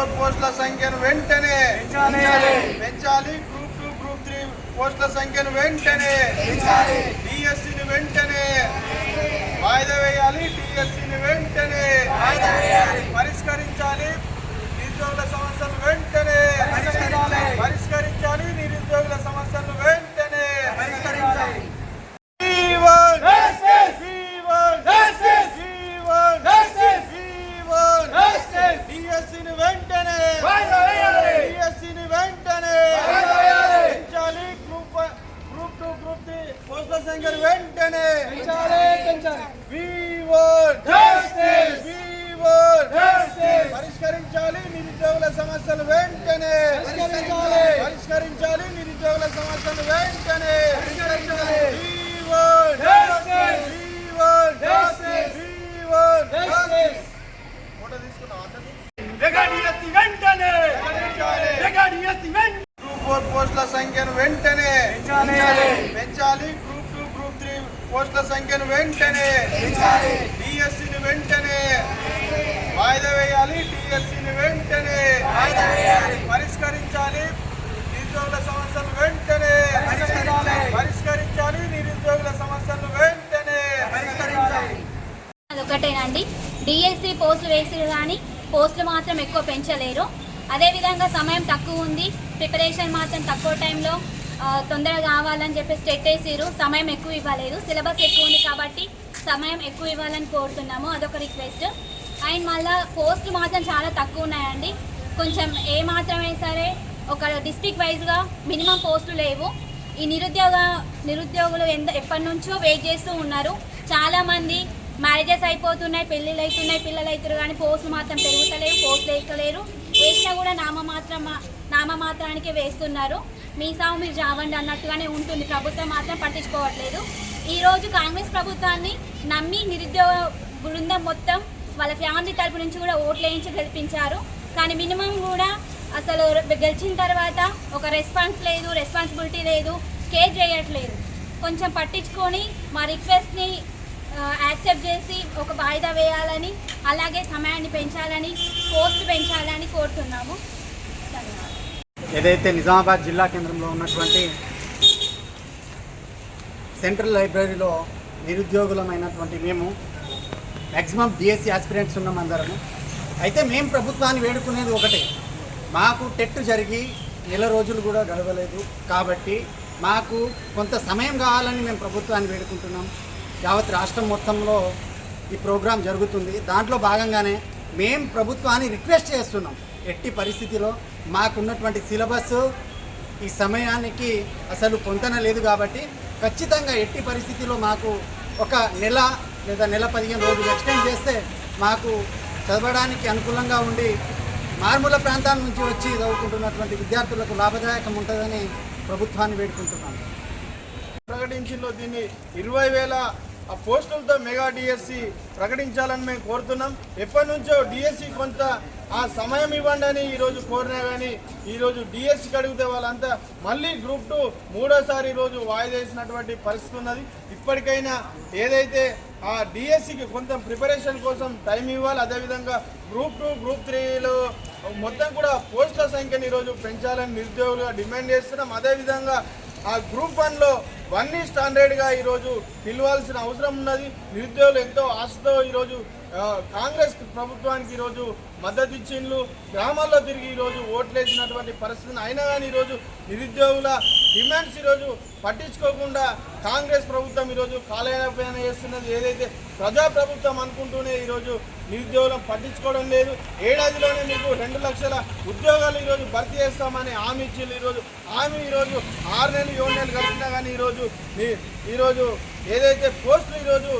Four పోస్టుల సంఖ్యను వెంటనే పెంచాలి. పెంచాలి గ్రూప్ టూ గ్రూప్ త్రీ పోస్టుల సంఖ్యను వెంటనే డిఎస్సిని వెంటనే వాయిదా వేయాలి డిఎస్సిని వెంటనే పరిష్కరించాలి నిరుద్యోగుల సమస్యలు వెంటనే పరిష్కరించాలి. పరిష్కరించాలి నిరుద్యోగుల సమస్యలు వెంటనే పరిష్కరించాలి. V1! Justice! V1! Justice! V1! Justice! V1! Justice! డిఎస్సిని వెంటనే వాయిదా వేయాలి. డిఎస్సిని వెంటనే వాయిదా వేయాలి. పెంచాలి group one- group two group పోస్టుల సంఖ్యను వెంటనే పెంచాలి, పెంచాలి. V1! Justice! V1! Justice! పరిష్కరించాలి నిరుద్యోగుల సమస్యలు వెంటనే పరిష్కరించాలి. పరిష్కరించాలి నిరుద్యోగుల సమస్యలు వెంటనే పరిష్కరించాలి. V1! Justice! V1! Justice! V1! Justice! Photo తీసుకున్నావా అతన్ని? వెంకటేశ్వరి వెంటనే పరిష్కరించాలి. వెంకటేశ్వరి వెంటనే గ్రూప్ ఫోర్ పోస్టుల సంఖ్యను వెంటనే పెంచాలి. పెంచాలి గ్రూప్ టూ గ్రూప్ త్రీ పోస్టుల సంఖ్యను వెంటనే పెంచాలి. డిఎస్సిని వెంటనే వాయిదా వేయాలి డిఎస్సిని వెంటనే. పరిష్కరించాలి నిరుద్యోగుల సమస్యలు వెంటనే పరిష్కరించాలి. నిరుద్యోగుల సమస్యలు వెంటనే పరిష్కరించాలి. అదొకటేనండి డిఎస్సి పోస్టులు వేసారు కానీ పోస్టులు మాత్రం ఎక్కువ పెంచలేరు అదేవిధంగా సమయం తక్కువ ఉంది ప్రిపరేషన్ మాత్రం తక్కువ టైంలో తొందరగా కావాలని చెప్పేసి టెట్ సమయం ఎక్కువ ఇవ్వలేదు. సిలబస్ ఎక్కువ ఉంది కాబట్టి సమయం ఎక్కువ ఇవ్వాలని కోరుతున్నాము. అదొక రిక్వెస్ట్. అండ్ మళ్ళీ పోస్టులు మాత్రం చాలా తక్కువ ఉన్నాయండి. కొంచెం ఏ మాత్రమే సరే ఒక డిస్టిక్ వైజ్గా మినిమం పోస్టులు లేవు. ఈ నిరుద్యోగ నిరుద్యోగులు ఎంత ఎప్పటి నుంచో వెయిట్ చేస్తూ ఉన్నారు. చాలామంది మ్యారేజెస్ అయిపోతున్నాయి పెళ్ళిళ్ళు అవుతున్నాయి పిల్లలు అవుతారు కానీ పోస్టులు మాత్రం పెరుగుతలేవు పోస్టులు వేయలేరు వేసినా కూడా నామమాత్రం నామమాత్రానికి వేస్తున్నారు. మీ సాగు మీరు జావండి అన్నట్టుగానే ఉంటుంది. ప్రభుత్వం మాత్రం పట్టించుకోవట్లేదు. ఈరోజు కాంగ్రెస్ ప్రభుత్వాన్ని నమ్మి నిరుద్యోగ బృందం మొత్తం వాళ్ళ ఫ్యామిలీ తరపు నుంచి కూడా ఓట్లు వేయించి గెలిపించారు. కానీ మినిమం కూడా అసలు గెలిచిన తర్వాత ఒక రెస్పాన్స్ లేదు రెస్పాన్సిబిలిటీ లేదు కేర్ చేయట్లేదు. కొంచెం పట్టించుకొని మా రిక్వెస్ట్ని యాక్సెప్ట్ చేసి ఒక వాయిదా వేయాలని అలాగే సమయాన్ని పెంచాలని పోస్ట్ పెంచాలని కోరుతున్నాము. ఏదైతే నిజామాబాద్ జిల్లా కేంద్రంలో ఉన్నటువంటి సెంట్రల్ లైబ్రరీలో నిరుద్యోగులమైనటువంటి మేము మ్యాక్సిమం బీఎస్సీ ఆస్పిరెంట్స్ ఉన్నాం అందరము. అయితే మేము ప్రభుత్వాన్ని వేడుకునేది ఒకటే. మాకు టెట్ జరిగి నెల రోజులు కూడా గడవలేదు కాబట్టి మాకు కొంత సమయం కావాలని మేము ప్రభుత్వాన్ని వేడుకుంటున్నాం. యావత్ రాష్ట్రం మొత్తంలో ఈ ప్రోగ్రాం జరుగుతుంది. దాంట్లో భాగంగానే మేము ప్రభుత్వాన్ని రిక్వెస్ట్ చేస్తున్నాం. ఎట్టి పరిస్థితిలో మాకున్నటువంటి సిలబస్ ఈ సమయానికి అసలు పొంతన లేదు కాబట్టి ఖచ్చితంగా ఎట్టి పరిస్థితిలో మాకు ఒక నెల లేదా నెల పదిహేను రోజులు ఎక్స్టెండ్ చేస్తే మాకు చదవడానికి అనుకూలంగా ఉండి మారుమూల ప్రాంతాల నుంచి వచ్చి చదువుకుంటున్నటువంటి విద్యార్థులకు లాభదాయకం ఉంటుందని ప్రభుత్వాన్ని వేడుకుంటున్నాను ప్రకటించిందో దీన్ని ఇరవై వేల ఆ పోస్టులతో మెగా డిఎస్సి ప్రకటించాలని మేము కోరుతున్నాం. ఎప్పటి నుంచో డిఎస్సి కొంత ఆ సమయం ఇవ్వండి అని ఈరోజు కోరినా కానీ ఈరోజు డిఎస్సికి అడిగితే వాళ్ళంతా మళ్ళీ గ్రూప్ టూ మూడోసారి ఈరోజు వాయిదా వేసినటువంటి పరిస్థితి ఉన్నది. ఇప్పటికైనా ఏదైతే ఆ డిఎస్సికి కొంత ప్రిపరేషన్ కోసం టైం ఇవ్వాలి అదేవిధంగా గ్రూప్ టూ గ్రూప్ త్రీలో మొత్తం కూడా పోస్టుల సంఖ్యను ఈరోజు పెంచాలని నిరుద్యోగులుగా డిమాండ్ చేస్తున్నాం. అదేవిధంగా ఆ గ్రూప్ వన్లో వన్ ఈ స్టాండర్డ్గా ఈరోజు పిలవాల్సిన అవసరం ఉన్నది. నిరుద్యోగులు ఎంతో ఆశతో ఈరోజు కాంగ్రెస్ ప్రభుత్వానికి ఈరోజు మద్దతు ఇచ్చిండ్లు. గ్రామాల్లో తిరిగి ఈరోజు ఓట్లేసినటువంటి పరిస్థితిని అయినా కానీ ఈరోజు నిరుద్యోగుల డిమాండ్స్ ఈరోజు పట్టించుకోకుండా కాంగ్రెస్ ప్రభుత్వం ఈరోజు కాలయాపన చేస్తున్నది. ఏదైతే ప్రజాప్రభుత్వం అనుకుంటూనే ఈరోజు నిరుద్యోగులను పట్టించుకోవడం లేదు. ఏడాదిలోనే మీకు రెండు లక్షల ఉద్యోగాలు ఈరోజు భర్తీ చేస్తామని హామీ ఇచ్చింది ఈరోజు. హామీ ఈరోజు ఆరు నెలలు ఏడు నెలలు కలిసినా కానీ ఈరోజు ఈరోజు ఏదైతే పోస్టులు ఈరోజు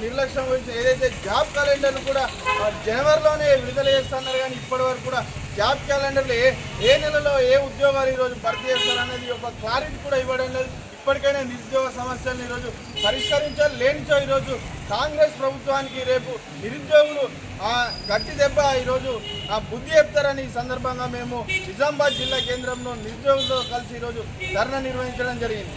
నిర్లక్ష్యం వహించి ఏదైతే జాబ్ క్యాలెండర్లు కూడా జనవరిలోనే విడుదల చేస్తున్నారు కానీ ఇప్పటి వరకు కూడా జాబ్ క్యాలెండర్లు ఏ ఏ నెలలో ఏ ఉద్యోగాలు ఈరోజు భర్తీ చేస్తారనేది ఒక క్లారిటీ కూడా ఇవ్వడం లేదు. ఇప్పటికైనా నిరుద్యోగ సమస్యలను ఈరోజు పరిష్కరించాలి లేనిచో ఈరోజు కాంగ్రెస్ ప్రభుత్వానికి రేపు నిరుద్యోగులు ఆ గట్టి దెబ్బ ఈరోజు ఆ బుద్ధి చెప్తారని ఈ సందర్భంగా మేము నిజామాబాద్ జిల్లా కేంద్రంలో నిరుద్యోగులతో కలిసి ఈరోజు ధర్నా నిర్వహించడం జరిగింది.